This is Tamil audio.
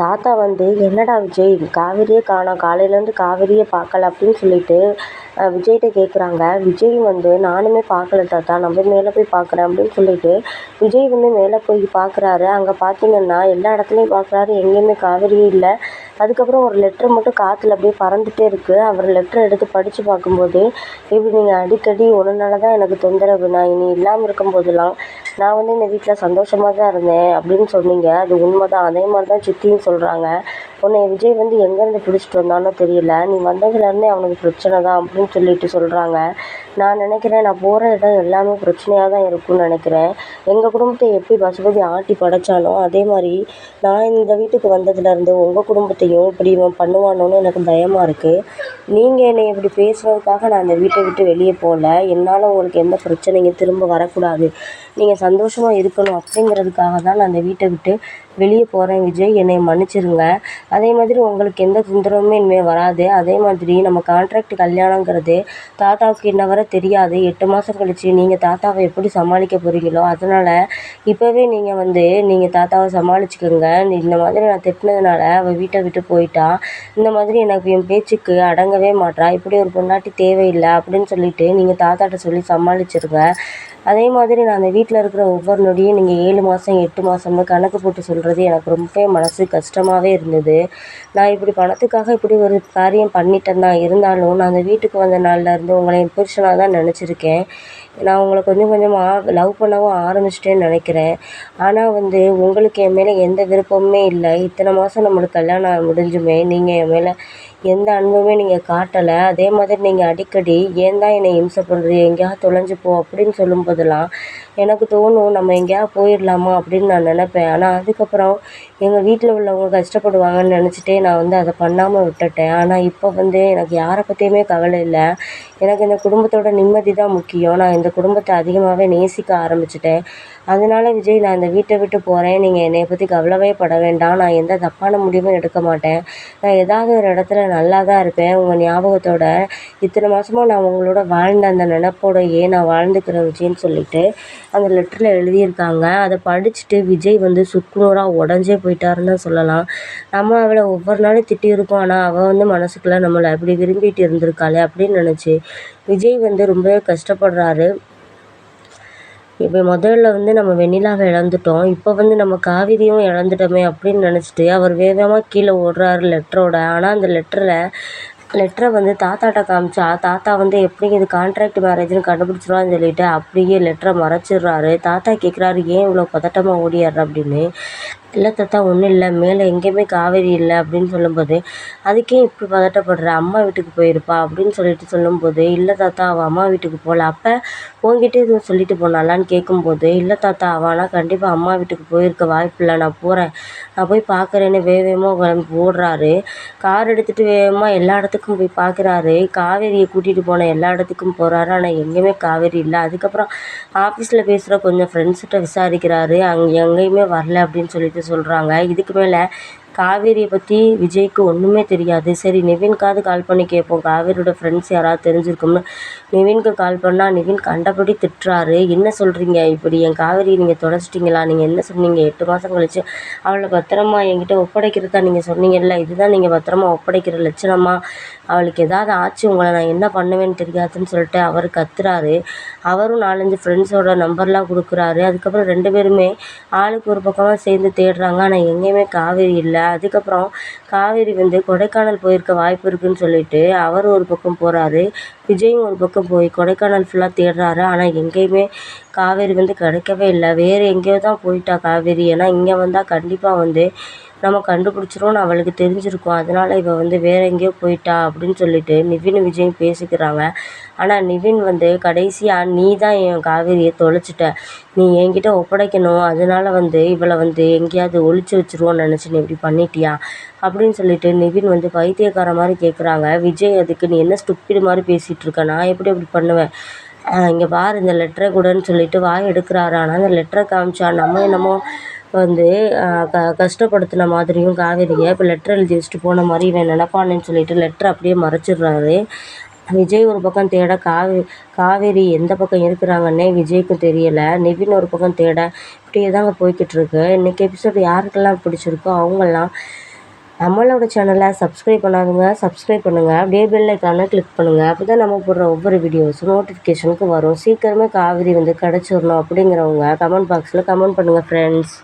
தாத்தா வந்து என்னடா விஜய் காவேரியே காணோம் காலையிலேருந்து காவேரியே பார்க்கல அப்படின்னு சொல்லிட்டு விஜய்கிட்ட கேட்குறாங்க விஜய் வந்து நானுமே பார்க்கல தாத்தா நம்ம மேலே போய் பார்க்குறேன் அப்படின்னு சொல்லிட்டு விஜய் வந்து மேலே போய் பார்க்குறாரு. அங்கே பார்த்தீங்கன்னா எல்லா இடத்துலையும் பார்க்குறாரு. எங்கேயுமே காவேரியே இல்லை. அதுக்கப்புறம் ஒரு லெட்ரு மட்டும் காற்றுல அப்படியே பறந்துகிட்டே இருக்குது அவர் லெட்ரை எடுத்து படித்து பார்க்கும்போது இப்படி நீங்கள் அடிக்கடி ஒன்றுனால தான் எனக்கு தொந்தரவு. நான் இனி இல்லாமல் இருக்கும்போதெல்லாம் நான் வந்து இந்த வீட்டில் சந்தோஷமாக தான் இருந்தேன் அப்படின்னு சொன்னீங்க. அது உண்மை தான் அதே மாதிரி தான் சித்தியும் சொல்கிறாங்க உன்னை விஜய் வந்து எங்கேருந்து பிடிச்சிட்டு வந்தானோ தெரியல. நீ வந்ததுலேருந்தே அவனுக்கு பிரச்சனை தான் அப்படின்னு சொல்லிட்டு சொல்கிறாங்க நான் நினைக்கிறேன் நான் போகிற இடம் எல்லாமே பிரச்சனையாக தான் இருக்கும்னு நினைக்கிறேன். எங்கள் குடும்பத்தை எப்படி பசுபதி ஆட்டி படைச்சானோ அதே மாதிரி நான் இந்த வீட்டுக்கு வந்ததுலேருந்து உங்கள் குடும்பத்தையும் இப்படி இவன் பண்ணுவானோன்னு எனக்கு பயமாக இருக்குது நீங்கள் என்னை இப்படி பேசுகிறதுக்காக நான் அந்த வீட்டை விட்டு வெளியே போகல. என்னால் உங்களுக்கு எந்த பிரச்சனையும் திரும்ப வரக்கூடாது. நீங்கள் சந்தோஷமாக இருக்கணும் அப்படிங்கிறதுக்காக தான் நான் அந்த வீட்டை விட்டு வெளியே போகிறேன் விஜய். என்னை மன்னிச்சிடுங்க அதே மாதிரி உங்களுக்கு எந்த தொந்தரவுமே இனிமேல் வராது. அதே மாதிரி நம்ம கான்ட்ராக்ட் கல்யாணங்கிறது தாத்தாவுக்கு இன்ன வரை தெரியாது. எட்டு மாதம் கழிச்சு நீங்கள் தாத்தாவை எப்படி சமாளிக்க போகிறீங்களோ அதனால் இப்போவே நீங்கள் வந்து நீங்கள் தாத்தாவை சமாளிச்சுக்கோங்க. இந்த மாதிரி நான் திட்டினதுனால அவள் வீட்டை விட்டு போயிட்டா. இந்த மாதிரி எனக்கு என் பேச்சுக்கு அடங்கவே மாட்டா. இப்படி ஒரு பொண்டாட்டி தேவையில்லை அப்படின்னு சொல்லிட்டு நீங்கள் தாத்தாட்ட சொல்லி சமாளிச்சிருங்க. அதே மாதிரி நான் அந்த வீட்டில் இருக்கிற ஒவ்வொரு நொடியும் நீங்கள் ஏழு மாதம் எட்டு மாதம்னு கணக்கு போட்டு சொல்கிறது எனக்கு ரொம்பவே மனசு கஷ்டமாகவே இருந்தது. நான் இப்படி பணத்துக்காக இப்படி ஒரு காரியம் பண்ணிட்டேன் தான். இருந்தாலும் நான் அந்த வீட்டுக்கு வந்த நாள்லேருந்து உங்களை என் புருஷனாக தான் நினச்சிருக்கேன். நான் உங்களை கொஞ்சம் கொஞ்சமாக லவ் பண்ணவும் ஆரம்பிச்சிட்டேன்னு நினைக்கிறேன். ஆனால் வந்து உங்களுக்கு என் மேலே எந்த விருப்பமுமே இல்லை. இத்தனை மாதம் நம்மளுக்கு கல்யாணம் முடிஞ்சுமே. நீங்கள் என் மேலே எந்த அன்புமே நீங்கள் காட்டலை. அதே மாதிரி நீங்கள் அடிக்கடி ஏன் தான் என்னை இம்சை பண்ணுறீங்க எங்கேயாவது தொலைஞ்சு போ அப்படின்னு சொல்லும்போதெல்லாம் எனக்கு தோணும் நம்ம எங்கேயாவது போயிடலாமா அப்படின்னு நான் நினப்பேன். ஆனால் அதுக்கப்புறம் எங்கள் வீட்டில் உள்ளவங்க கஷ்டப்படுவாங்கன்னு நினச்சிட்டே நான் வந்து அதை பண்ணாமல் விட்டுட்டேன். ஆனால் இப்போ வந்து எனக்கு யாரை பற்றியுமே கவலை இல்லை. எனக்கு இந்த குடும்பத்தோட நிம்மதி தான் முக்கியம். நான் இந்த குடும்பத்தை அதிகமாகவே நேசிக்க ஆரம்பிச்சிட்டேன். அதனால விஜய் நான் இந்த வீட்டை விட்டு போகிறேன் நீங்கள் என்னை பற்றி கவலையே பட வேண்டாம். நான் எந்த தப்பான முடிவும் எடுக்க மாட்டேன். நான் ஏதாவது ஒரு இடத்துல நல்லா தான் இருப்பேன். உங்கள் ஞாபகத்தோட இத்தனை மாதமாக நான் உங்களோட வாழ்ந்த அந்த நினப்போடையே நான் வாழ்ந்துக்கிறேன் விஜய்ன்னு சொல்லிட்டு அந்த லெட்டரில் எழுதியிருக்காங்க. அதை படிச்சுட்டு விஜய் வந்து சுக்குநூறாக உடஞ்சே போயிட்டாருன்னு தான் சொல்லலாம். நம்ம அவளை ஒவ்வொரு நாளும் திட்டியிருக்கோம். ஆனால் அவள் வந்து மனசுக்குள்ளே நம்மளை அப்படி விரும்பிட்டு இருந்திருக்காளே அப்படின்னு நினச்சி விஜய் வந்து ரொம்ப கஷ்டப்படுறாரு. இப்போ முதல்ல வந்து நம்ம வெண்ணிலாவை இழந்துட்டோம். இப்போ வந்து நம்ம காவிரியும் இழந்துட்டோமே அப்படின்னு நினச்சிட்டு அவர் வேகமாக கீழே ஓடுறாரு லெட்டரோட ஆனால் அந்த லெட்டரில் லெட்டரை வந்து தாத்தாட்ட காமிச்சா தாத்தா வந்து எப்படி இது கான்ட்ராக்ட் மேரேஜ்னு கண்டுபிடிச்சிருவான்னு சொல்லிட்டு அப்படியே லெட்டரை மறைச்சிடுறாரு. தாத்தா கேட்குறாரு ஏன் இவ்வளோ பதட்டமாக ஓடிடுற அப்படின்னு. இல்லை தாத்தா ஒன்றும் இல்லை. மேலே எங்கேயுமே காவேரி இல்லை அப்படின்னு சொல்லும்போது அதுக்கே இப்படி பதட்டப்படுற அம்மா வீட்டுக்கு போயிருப்பா அப்படின்னு சொல்லிட்டு சொல்லும்போது இல்லை தாத்தா அவள் அம்மா வீட்டுக்கு போகல. அப்போ உன்கிட்ட எதுவும் சொல்லிட்டு போனாலான்னு கேட்கும்போது இல்லை தாத்தா அவள் ஆனால் கண்டிப்பாக அம்மா வீட்டுக்கு போயிருக்க வாய்ப்பு இல்லை. நான் போகிறேன் நான் போய் பார்க்குறேன்னு வேக வேகமாக கிளம்பி ஓடுறாரு. கார் எடுத்துகிட்டு வேகமாக எல்லா இடத்துக்கும் போய் பார்க்குறாரு காவேரியை கூட்டிகிட்டு போன எல்லா இடத்துக்கும் போகிறாரு ஆனால் எங்கேயுமே காவேரி இல்லை. அதுக்கப்புறம் ஆஃபீஸில் பேசுகிற கொஞ்சம் ஃப்ரெண்ட்ஸ்கிட்ட விசாரிக்கிறாரு. அங்கே எங்கேயுமே வரல அப்படின்னு சொல்லிட்டு சொல்கிறாங்க இதுக்கு மேலே காவேரியை பற்றி விஜய்க்கு ஒன்றுமே தெரியாது. சரி நிவின்காவது கால் பண்ணி கேட்போம் காவேரியோட ஃப்ரெண்ட்ஸ் யாராவது தெரிஞ்சிருக்கும்னு. நிவின்க்கு கால் பண்ணால் நிவின் கண்டபடி திட்டுறாரு. என்ன சொல்கிறீங்க இப்படி என் காவேரியை நீங்கள் தொலைச்சிட்டிங்களா நீங்கள் என்ன சொன்னீங்க? எட்டு மாதம் கழிச்சு அவளை பத்திரமா என்கிட்ட ஒப்படைக்கிறதா நீங்கள் சொன்னீங்கல்ல? இதுதான் நீங்கள் பத்திரமா ஒப்படைக்கிற லட்சணமா? அவளுக்கு ஏதாவது ஆச்சு? உங்களை நான் என்ன பண்ணுவேன்னு தெரியாதுன்னு சொல்லிட்டு அவர் கத்துறாரு. அவரும் நாலஞ்சு ஃப்ரெண்ட்ஸோட நம்பர்லாம் கொடுக்குறாரு. அதுக்கப்புறம் ரெண்டு பேருமே ஆளுக்கு ஒரு பக்கமாக சேர்ந்து தேடுறாங்க. ஆனால் எங்கேயுமே காவேரி இல்லை. அதுக்கப்புறம் காவேரி வந்து கொடைக்கானல் போயிருக்க வாய்ப்பு இருக்குதுன்னு சொல்லிட்டு அவர் ஒரு பக்கம் போகிறாரு விஜயும் ஒரு பக்கம் போய் கொடைக்கானல் ஃபுல்லாக தேடுறாரு. ஆனால் எங்கேயுமே காவேரி வந்து கிடைக்கவே இல்லை. வேறு எங்கேயோ தான் போயிட்டா காவேரி. ஏன்னா இங்கே வந்தால் கண்டிப்பாக வந்து நம்ம கண்டுபிடிச்சிருவோம்னு அவளுக்கு தெரிஞ்சிருக்கும். அதனால் இவள் வந்து வேறு எங்கேயோ போயிட்டா அப்படின்னு சொல்லிட்டு நிவின் விஜயும் பேசிக்கிறாங்க. ஆனால் நிவின் வந்து கடைசியாக நீ தான் என் காவேரியை தொலைச்சிட்ட. நீ என்கிட்ட ஒப்படைக்கணும். அதனால வந்து இவளை வந்து எங்கேயாவது ஒழிச்சு வச்சிருவோன்னு நினச்சி நீ இப்படி பண்ணிட்டியா? அப்படின்னு சொல்லிட்டு நிவின் வந்து பைத்தியக்கார மாதிரி கேட்குறாங்க விஜய் அதுக்கு நீ என்ன ஸ்டுப்பிடு மாதிரி பேசிகிட்டு இருக்க? நான் எப்படி அப்படி பண்ணுவேன்? இங்கே பாரு இந்த லெட்டரை கூடன்னு சொல்லிட்டு வாய் எடுக்கிறாரு. ஆனால் அந்த லெட்டரை காமிச்சா நம்ம என்னமோ வந்து க கஷ்டப்படுத்தின மாதிரியும் காவேரியை இப்போ லெட்ரு எழுதி வச்சுட்டு போன மாதிரி இவன் நினப்பானேன்னு சொல்லிட்டு லெட்டரை அப்படியே மறைச்சிடுறாரு. விஜய் ஒரு பக்கம் தேட காவே காவேரி எந்த பக்கம் இருக்கிறாங்கன்னே விஜய்க்கும் தெரியலை. நிவின் ஒரு பக்கம் தேட இப்படியே தாங்க போய்கிட்டுருக்கு. இன்றைக்கி எபிசோடு யாருக்கெல்லாம் பிடிச்சிருக்கோ அவங்கெல்லாம் நம்மளோட சேனலை சப்ஸ்கிரைப் பண்ணாதுங்க. சப்ஸ்கிரைப் பண்ணுங்கள் அப்படியே பெல் ஐக்கானை கிளிக் பண்ணுங்கள் அப்போ தான் நம்ம போடுற ஒவ்வொரு வீடியோஸும் நோட்டிஃபிகேஷனுக்கு வரும். சீக்கிரமே காவிரி வந்து கிடச்சிடணும் அப்படிங்கிறவங்க கமெண்ட் பாக்ஸில் கமெண்ட் பண்ணுங்கள் ஃப்ரெண்ட்ஸ்